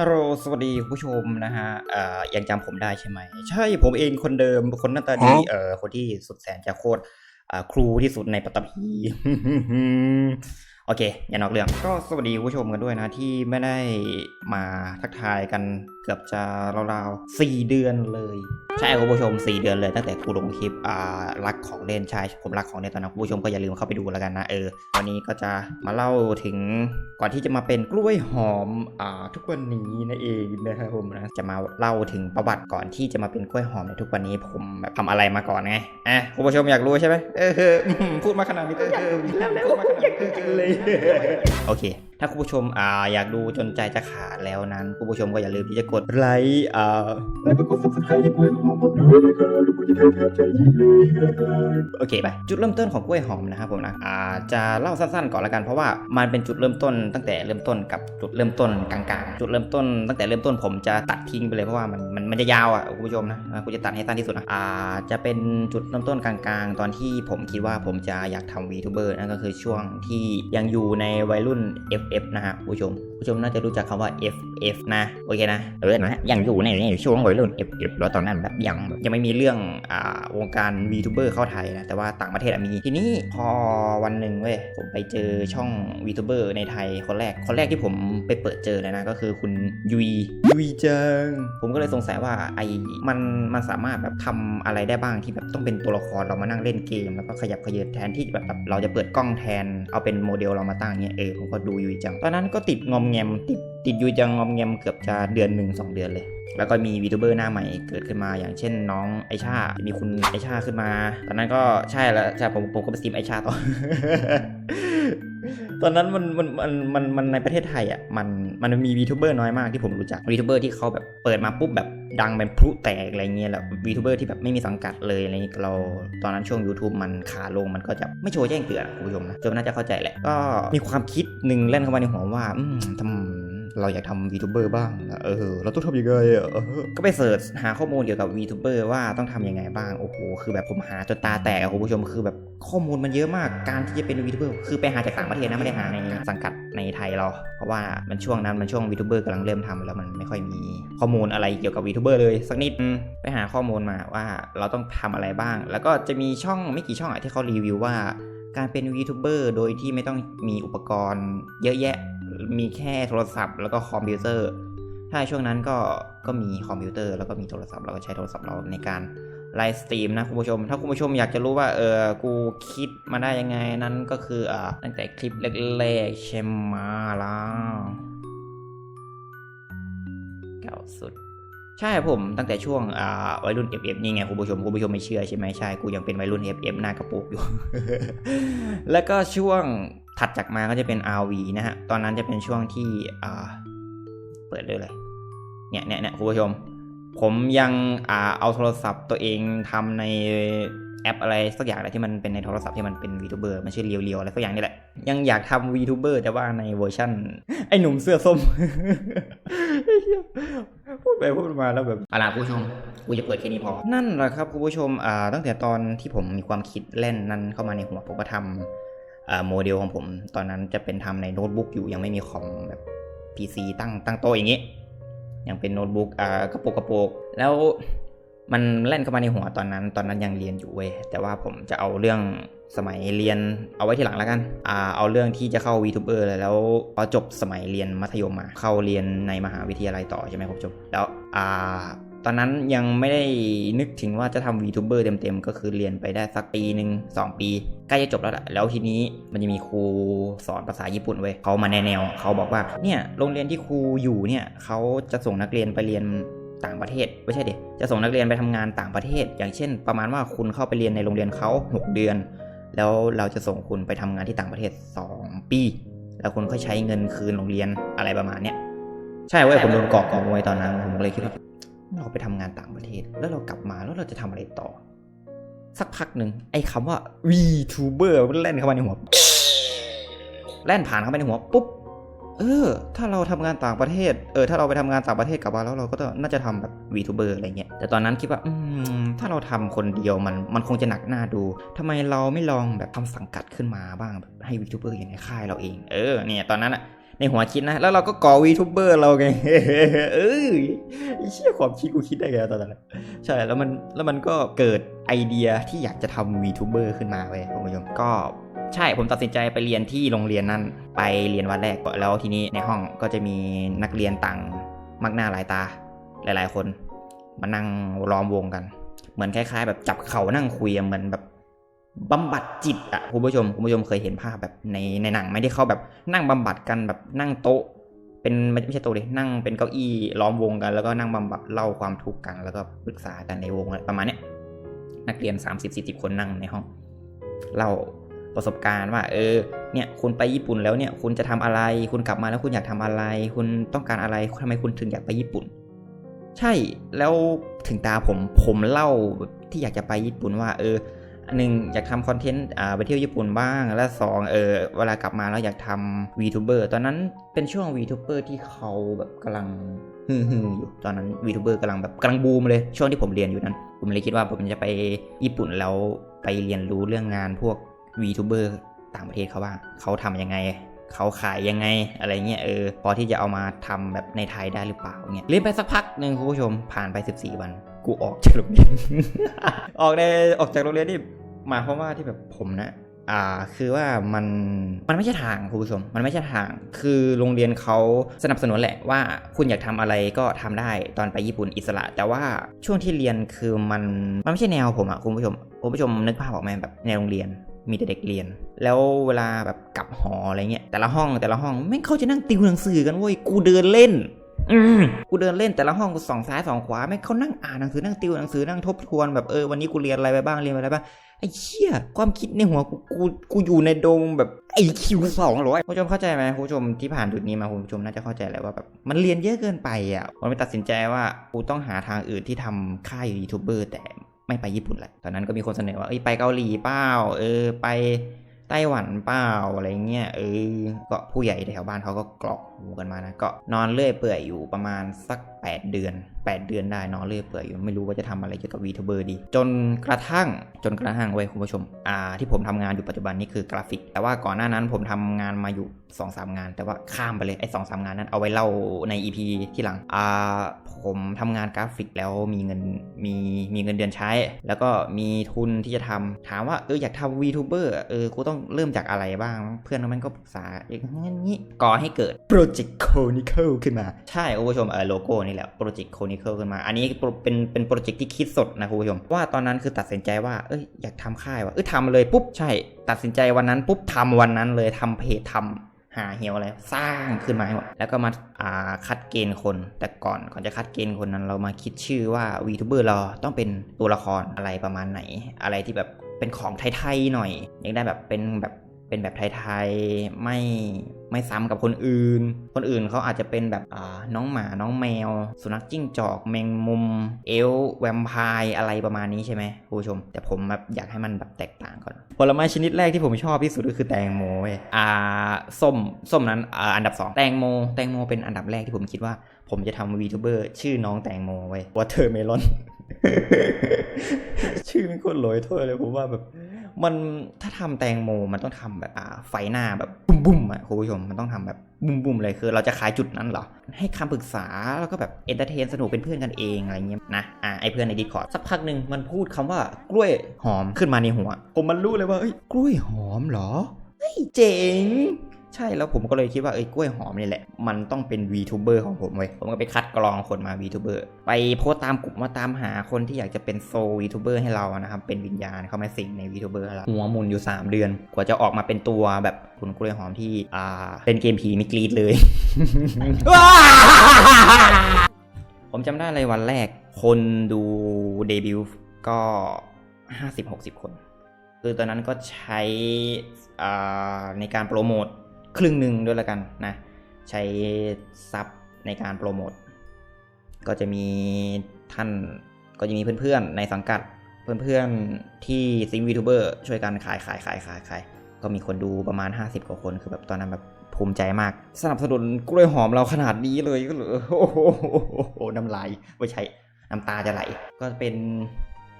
ฮัลโหลสวัสดีคุณผู้ชมนะฮะเอ่อยังจำผมได้ใช่ไหม ใช่ผมเองคนเดิมคนหน้าตาดีเอ่อคนที่สุดแสนจะโคตรอ่าครูที่สุดในปัตตภี โอเค อย่านอกเรื่อง ก็สวัสดีคุณผู้ชมกันด้วยนะที่ไม่ได้มาทักทายกันเกือบจะราวๆสี่เดือนเลย ใช่คุณผู้ชม 4 เดือนเลยตั้งแต่กูลงคลิปอ่ารักของเล่นใช่ผมรักของเล่นตอนนั้นคุณผู้ชมก็อย่าลืมเข้าไปดูแล้วกันนะเออวันนี้ก็จะมาเล่าถึงก่อนที่จะมาเป็นกล้วยหอมอ่าทุกวันนี้นั่นเองนะครับผมนะจะมาเล่าถึงประวัติก่อนที่จะมาเป็นกล้วยหอมในทุกวันนี้ผมแบบทำอะไรมาก่อนไงอะคุณผู้ชมอยากรู้ใช่ไหมเออเอออืมพูดมาขนาดนี้เออเออพูดมาขนาดนี้เออเลยโอเค ถ้าคุณผู้ชมอ่าอยากดูจนใจจะขาดแล้วนั้นคุณผู้ชมก็อย่าลืมที่จะกดไลค์อ่าแล้วก็กด subscribe ให้กูด้วยนะครับ โอเคไปจุดเริ่มต้นของกล้วยหอมนะครับผมนะอาจะเล่าสั้นๆก่อนละกันเพราะว่ามันเป็นจุดเริ่มต้นตั้งแต่เริ่มต้นกับจุดเริ่มต้นกลางๆ จุดเริ่มต้นตั้งแต่เริ่มต้นผมจะตัดทิ้งไปเลยเพราะว่ามันมันมันจะยาวอะคุณผู้ชมนะกูจะตัดให้สั้นที่สุดนะอาจะเป็นจุดเริ่มต้นกลางๆ ตอนที่ผมคิดว่าผมจะอยากทำ VTuber นั่นก็คือช่วงที่ยังอยู่ในวัยรุ่น FF นะฮะคุณผู้ชม ผู้ชมน่าจะรู้จักคำว่า FF นะโอเคนะเออนะยังอยู่ในในช่วงวัยรุ่นเอฟเอฟแล้วตอนนั้นแบบยังแบบยังไม่มีเรื่องอ่าวงการ VTuber เข้าไทยนะแต่ว่าต่างประเทศอะมีทีนี้พอวันหนึ่งเว้ยผมไปเจอช่อง VTuber ในไทยคนแรกคนแรกที่ผมไปเปิดเจอเลยนะก็คือคุณยุยยุยจังผมก็เลยสงสัยว่าไอ้มันมันสามารถแบบทำอะไรได้บ้างที่แบบต้องเป็นตัวละครเรามานั่งเล่นเกม แล้วก็ขยับขยืแทนที่แบบแบบเราจะเปิดกล้องแทนเอาเป็นโมเดลเรามาตั้งเงี้ยเออผมก็ดูยุยจังตอนนั้นก็ติดงอมแงมติดติดยุยจังงอมแงมเกือบจะเดือนหนึ่งสองเดือนเลย แล้วก็มีวีทูเบอร์หน้าใหม่เกิดขึ้นมาอย่างเช่นน้องไอชา มีคุณไอชาขึ้นมา ตอนนั้นก็ใช่แล้วใช่ผมผมก็ไปสตรีมไอชาต่อตอนนั้นมันมันมันมันมันในประเทศไทยอะมันมันมีวีทูเบอร์น้อยมากที่ผมรู้จักวีทูเบอร์ที่เขาแบบเปิดมาปุ๊บแบบ ดังเป็นพลุแตกอะไรเงี้ยแหละวีทูเบอร์ที่แบบไม่มีสังกัดเลยอะไรเงี้ยเราตอนนั้นช่วง YouTube มันขาลงมันก็จะไม่โชว์แจ้งเตือนคุณผู้ชมนะจนน่าจะเข้าใจแหละ ก็มีความคิดหนึ่งเล่นเข้ามาในหัวว่าทำเราอยากทำ VTuber บ้าง เออ เราต้องทำยังไงอะเออก็ไปเสิร์ชหาข้อมูลเกี่ยวกับ VTuber ว่าต้องทำยังไงบ้าง โอ้โห คือแบบผมหาจนตาแตกคุณผู้ชม คือแบบข้อมูลมันเยอะมาก การที่จะเป็น VTuber คือไปหาจากต่างประเทศนะ ไม่ได้หาในสังกัดในไทยเรา เพราะว่ามันช่วงนั้นมันช่วง VTuber กำลังเริ่มทำแล้วมันไม่ค่อยมีข้อมูลอะไรเกี่ยวกับ VTuber เลยสักนิดไปหาข้อมูลมาว่าเราต้องทำอะไรบ้าง แล้วก็จะมีช่องไม่กี่ช่องอะที่เขารีวิวว่า การเป็น VTuber โดยที่ไม่ต้องมีอุปกรณ์ เยอะแยะมีแค่โทรศัพท์แล้วก็คอมพิวเตอร์ถ้าช่วงนั้นก็ก็มีคอมพิวเตอร์แล้วก็มีโทรศัพท์เราก็ใช้โทรศัพท์เราในการ ไลฟ์สตรีมนะคุณผู้ชม ถ้าคุณผู้ชมอยากจะรู้ว่าเออกูคิดมาได้ยังไงนั้นก็คืออ่าตั้งแต่คลิปแรกๆใช่ไหมาล่ะเก่าสุดใช่ผมตั้งแต่ช่วงอ่าวัยรุ่น FF นี่ไงคุณผู้ชมคุณผู้ชมไม่เชื่อใช่ไหมใช่กูยังเป็นวัยรุ่น FF หน้ากระปุกอยู่ แล้วก็ช่วงถัดจากมาก็จะเป็น RV นะฮะ ตอนนั้นจะเป็นช่วงที่อ่าเปิดเลยเลยเนี่ยเนี่ยเนี่ยคุณผู้ชม ผมยังอ่าเอาโทรศัพท์ตัวเองทำในแอปอะไรสักอย่างอะไรที่มันเป็นในโทรศัพท์ที่มันเป็น VTuber มันชื่อเรียวๆอะไรสักอย่างนี่แหละ ยังอยากทำ VTuber แต่ว่าในเวอร์ชั่น ไอ้หนุ่มเสื้อส้มไอ้เหี้ยพูดไปพูดมาแล้วแบบเอาล่ะคุณผู้ชมกูจะเปิดแค่นี้พอ นั่นแหละครับคุณผู้ชมอ่าตั้งแต่ตอนที่ผมมีความคิดเล่นนั้นเข้ามาในหัวผมก็ทำอ่าโมเดลของผม ตอนนั้นจะเป็นทำในโน้ตบุ๊กอยู่ยังไม่มีคอมแบบ PC ตั้งตั้งโต๊ะอย่างงี้ ยังเป็นโน้ตบุ๊กอ่ากระโปกกระโปกแล้วมันเล่นเข้ามาในหัวตอนนั้น ตอนนั้นยังเรียนอยู่เว้ยแต่ว่าผมจะเอาเรื่องสมัยเรียนเอาไว้ทีหลังแล้วกันอ่าเอาเรื่องที่จะเข้ายูทูบเบอร์แล้วพอจบสมัยเรียนมัธยมมาเข้าเรียนในมหาวิทยาลัยต่อใช่ไหมครับจบแล้วอ่า ตอนนั้นยังไม่ได้นึกถึงว่าจะทำ VTuber เต็มๆ ก็คือเรียนไปได้สักปีหนึ่งสองปี ใกล้จะจบแล้วแหละแล้วทีนี้มันจะมีครูสอนภาษาญี่ปุ่นเว้ยเขามาแนแนวเขาบอกว่าเนี่ยโรงเรียนที่ครูอยู่เนี่ยเขาจะส่งนักเรียนไปเรียนต่างประเทศไม่ใช่เด็กจะส่งนักเรียนไปทำงานต่างประเทศ อย่างเช่น ประมาณว่าคุณเข้าไปเรียนในโรงเรียนเขา6 เดือน แล้วเราจะส่งคุณไปทำงานที่ต่างประเทศ 2 ปี แล้วคุณค่อยใช้เงินคืนโรงเรียนอะไรประมาณเนี้ยใช่เว้ยผมโดนกอกกอกไว้ตอนนั้นผมเลยคิดว่า เราไปทำงานต่างประเทศ แล้วเรากลับมาแล้วเราจะทำอะไรต่อ สักพักหนึ่งไอ้คำว่า VTuber มันแล่นเข้ามาในหัวแล่นผ่านเข้าไปในหัวปุ๊บเออ ถ้าเราทำงานต่างประเทศ เออ ถ้าเราไปทำงานต่างประเทศกลับมาแล้วเราก็น่าจะทำแบบ VTuber อร์อะไรเงี้ย แต่ตอนนั้นคิดว่า อืม ถ้าเราทำคนเดียวมัน มันคงจะหนักหน้าดูทำไมเราไม่ลองแบบทำสังกัดขึ้นมาบ้างแบบให้ VTuber อยู่ในค่ายเราเอง เออ เนี่ย ตอนนั้นอะ ในหัวคิดนะ แล้วเราก็ก่อวีทูเบอร์เราไงเอ้เชี่ยความคิดกูคิดได้ไงตอนนั้นใช่แล้วมันแล้วมันก็เกิดไอเดียที่อยากจะทำวีทูเบอร์ขึ้นมาเว้ยคุณผู้ชมก็ใช่ผมตัดสินใจไปเรียนที่โรงเรียนนั่นไปเรียนวันแรกแล้วทีนี้ในห้องก็จะมีนักเรียนต่างมักหน้าหลายตาหลาย ๆ คน มานั่งล้อมวงกัน เหมือนคล้าย ๆ แบบจับเข่านั่งคุยเหมือนแบบ บำบัดจิตอะคุณผู้ชมคุณผู้ชมเคยเห็นภาพแบบในในหนังไหม่ได้เข้าแบบนั่งบำบัดกันแบบนั่งโต๊ะ เป็นไม่ไม่ใช่โต๊ะดินั่งเป็นเก้าอี้ล้อมวงกัน แล้วก็นั่งบำบัดเล่าความทุกข์กัน แล้วก็ปรึกษากันในวงประมาณเนี้ยนักเรียน 30-40 คนนั่งในห้องเล่าประสบการณ์ว่า เออเนี่ยคุณไปญี่ปุ่นแล้วเนี่ยคุณจะทำอะไร คุณกลับมาแล้วคุณอยากทำอะไร คุณต้องการอะไรทำไมคุณถึงอยากไปญี่ปุ่น ใช่แล้วถึงตาผมผมเล่าที่อยากจะไปญี่ปุ่นว่า เออ หนึ่งอยากทำคอนเทนต์ไปเที่ยวญี่ปุ่นบ้าง แล้วสองเออเวลากลับมาแล้วอยากทำ VTuber ตอนนั้นเป็นช่วง VTuber ที่เขาแบบกำลังฮือๆอยู่ตอนนั้น VTuber กำลังแบบกำลังบูมเลย ช่วงที่ผมเรียนอยู่นั้น ผมเลยคิดว่าผมจะไปญี่ปุ่นแล้วไปเรียนรู้เรื่องงานพวก VTuber ต่างประเทศเขาบ้างเขาทำยังไงเขาขายยังไงอะไรเงี้ยเออพอที่จะเอามาทำแบบในไทยได้หรือเปล่าเงี้ยเรียนไปสักพักหนึ่งคุณผู้ชมผ่านไป 14 วัน กูออกจากโรงเรียน ออกในออกจากโรงเรียนนี่หมายความว่าที่แบบผมนะอ่าคือว่ามันมันไม่ใช่ทางคุณผู้ชมมันไม่ใช่ทาง คือโรงเรียนเขาสนับสนุนแหละว่าคุณอยากทำอะไรก็ทำได้ตอนไปญี่ปุ่นอิสระ แต่ว่าช่วงที่เรียนคือมันมันไม่ใช่แนวผมอะคุณผู้ชมคุณผู้ชมนึกภาพออกไหมแบบในโรงเรียนมีแต่เด็กเรียน แล้วเวลาแบบกลับหออะไรเงี้ยแต่ละห้องแต่ละห้องไม่งเขาจะนั่งติวหนังสือกันเว้ยกูเดินเล่น กูเดินเล่นแต่ละห้องกูสองซ้ายสองขวาไม่งเขานั่งอ่านหนังสือนั่งติวหนังสือนั่งทบทวนแบบเออวันนี้กูเรียนอะไรไปบ้างเรียนอะไรบ้างไอ้เชี่ยความคิดในหัวกูกูกูอยู่ในโดมแบบไอ้คิวสองร้อยคุณผู้ชมเข้าใจไหมคุณผู้ชมที่ผ่านจุดนี้มาคุณผู้ชมน่าจะเข้าใจแหละว่าแบบมันเรียนเยอะเกินไปอะผมไปตัดสินใจว่ากูต้องหาทางอื่นที่ทำค่ายยูทูบเบอร์แต่ไม่ไปญี่ปุ่นแหละตอนนั้นก็มีคนเสนอว่าเอ้ยไปเกาหลีเปล่าเออไปไต้หวันเปล่าอะไรเงี้ยเออก็ผู้ใหญ่แถวบ้านเขาก็กรอก หูกันมานะก็นอนเลื่อยเปื่อยอยู่ประมาณสัก 8 เดือน 8 เดือนได้นอนเลื่อยเปื่อยอยู่ไม่รู้ว่าจะทำอะไรเกี่ยวกับวีทูเบอร์ดี จนกระทั่งจนกระทั่งไว้คุณผู้ชมอ่าที่ผมทำงานอยู่ปัจจุบันนี่คือกราฟิก แต่ว่าก่อนหน้านั้นผมทำงานมาอยู่2อสางาน แต่ว่าข้ามไปเลยไอ้สองสามงานนั้นเอาไว้เล่าใน EP ที่หลังอ่าผมทำงานกราฟิกแล้วมีเงินมีมีเงินเดือนใช้ แล้วก็มีทุนที่จะทำถามว่าเอออยากทำ VTuber เออกูต้องเริ่มจากอะไรบ้าง เพื่อนมันก็ปรึกษาอย่างนี้ก่อให้เกิด Project Chronicle ขึ้นมา ใช่คุณผู้ชมเออโลโก้นี่แหละ Project Chronicle ขึ้นมา อันนี้เป็นเป็นโปรเจกต์ที่คิดสดนะคุณผู้ชม ว่าตอนนั้นคือตัดสินใจว่าเอ้ยอยากทำค่ายว่ะเอ้ยทำเลยปุ๊บใช่ ตัดสินใจวันนั้นปุ๊บทำวันนั้นเลยทำเพจทำหาเหี่ยวอะไรสร้างขึ้นมาหมดแล้วก็มาอ่าคัดเกณฑ์คน แต่ก่อนก่อนจะคัดเกณฑ์คนนั้นเรามาคิดชื่อว่า VTuber เราต้องเป็นตัวละครอะไรประมาณไหน อะไรที่แบบเป็นของไทยๆหน่อยอยากได้แบบเป็นแบบ เป็นแบบไทยๆไม่ไม่ซ้ำกับคนอื่น คนอื่นเขาอาจจะเป็นแบบน้องหมาน้องแมว สุนัขจิ้งจอกแมงมุม เอลแวมไพร์อะไรประมาณนี้ใช่ไหมผู้ชม แต่ผมแบบอยากให้มันแบบแตกต่างก่อนผลไม้ชนิดแรกที่ผมชอบที่สุดก็คือแตงโมอ่าส้มส้มนั้นออันดับ 2 แตงโม แตงโมเป็นอันดับแรกที่ผมคิดว่า ผมจะทำวีทูเบอร์ชื่อน้องแตงโมไว้วอเตอร์เมลอน ชื่อมันโคนลอยถ้วยเลยผมว่าแบบ มันถ้าทำแตงโมมันต้องทำแบบอ่าไฟหน้าแบบบุ้มบุ้มๆอะคุณผู้ชมมันต้องทำแบบบุ้มบุ้มๆเลยคือ เราจะขายจุดนั้นเหรอ ให้คำปรึกษาแล้วก็แบบเอนเตอร์เทนสนุกเป็นเพื่อนกันเองอะไรเงี้ยนะอ่าไอเพื่อนในดีคอร์ดสักพักหนึ่งมันพูดคำว่ากล้วยหอมขึ้นมาในหัว ผมมันรู้เลยว่าเอ้ยกล้วยหอมเหรอเฮ้ยเจ๋ง ใช่แล้วผมก็เลยคิดว่าเอ้ยกล้วยหอมนี่แหละ มันต้องเป็น VTuber ของผมเว้ยผมก็ไปคัดกรองคนมา VTuber ไปโพสตามกลุ่มมาตามหาคนที่อยากจะเป็นโซ VTuber ให้เรานะครับ เป็นวิญญาณเข้ามาสิงใน VTuber ให้เราหัวมุนอยู่ 3 เดือน กว่าจะออกมาเป็นตัวแบบคุณกล้วยหอมที่อ่าเป็นเกมผีไม่กรีดเลย ผมจำได้เลยวันแรก คนดูเดบิวต์ก็50-60 คน คือตอนนั้นก็ใช้อ่าในการโปรโมท ครึ่งหนึ่งด้วยละกันนะ ใช้ซับในการโปรโมทก็จะมีท่านก็จะมีเพื่อนๆในสังกัดเพื่อนๆที่ซิงวีทูเบอร์ช่วยกันขายขายขายขายขายก็มีคนดูประมาณ 50 กว่าคนคือแบบตอนนั้นแบบภูมิใจมาก สนับสนุนกล้วยหอมเราขนาดนี้เลยก็เลยโอ้โหน้ำลายไม่ใช่น้ำตาจะไหล ก็เป็น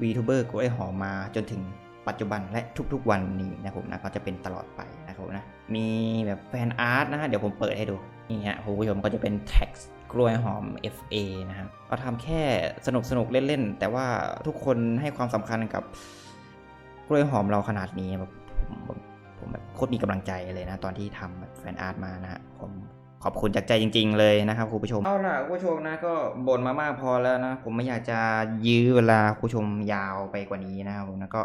วีทูเบอร์กล้วยหอมมาจนถึงปัจจุบันและทุกๆวันนี้นะผมนะก็จะเป็นตลอดไป นะครับผมนะ มีแบบแฟนอาร์ตนะฮะเดี๋ยวผมเปิดให้ดู นี่ฮะคุณผู้ชมก็จะเป็นแท็กกล้วยหอม FA นะครับเราทำแค่สนุกสนุกเล่นๆ แต่ว่าทุกคนให้ความสำคัญกับกล้วยหอมเราขนาดนี้แบบผมผมผมแบบโคตรมีกำลังใจเลยนะ ตอนที่ทำแบบแฟนอาร์ตมานะฮะผมขอบคุณจากใจจริง ๆ เลยนะครับคุณผู้ชม เอาล่ะคุณผู้ชมนะก็บ่นมามากพอแล้วนะ ผมไม่อยากจะยื้อเวลาคุณผู้ชมยาวไปกว่านี้นะครับผมนะก็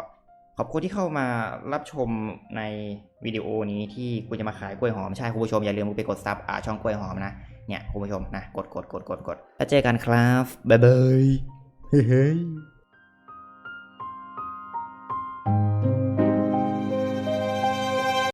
ขอบคุณที่เข้ามารับชมในวิดีโอนี้ที่กูจะมาขายกล้วยหอมใช่คุณผู้ชมอย่าลืมไปกดซับอ่าช่องกล้วยหอมนะเนี่ยคุณผู้ชมนะกดกดกดกดกดแล้วเจอกันครับบ๊ายบายเฮ้ย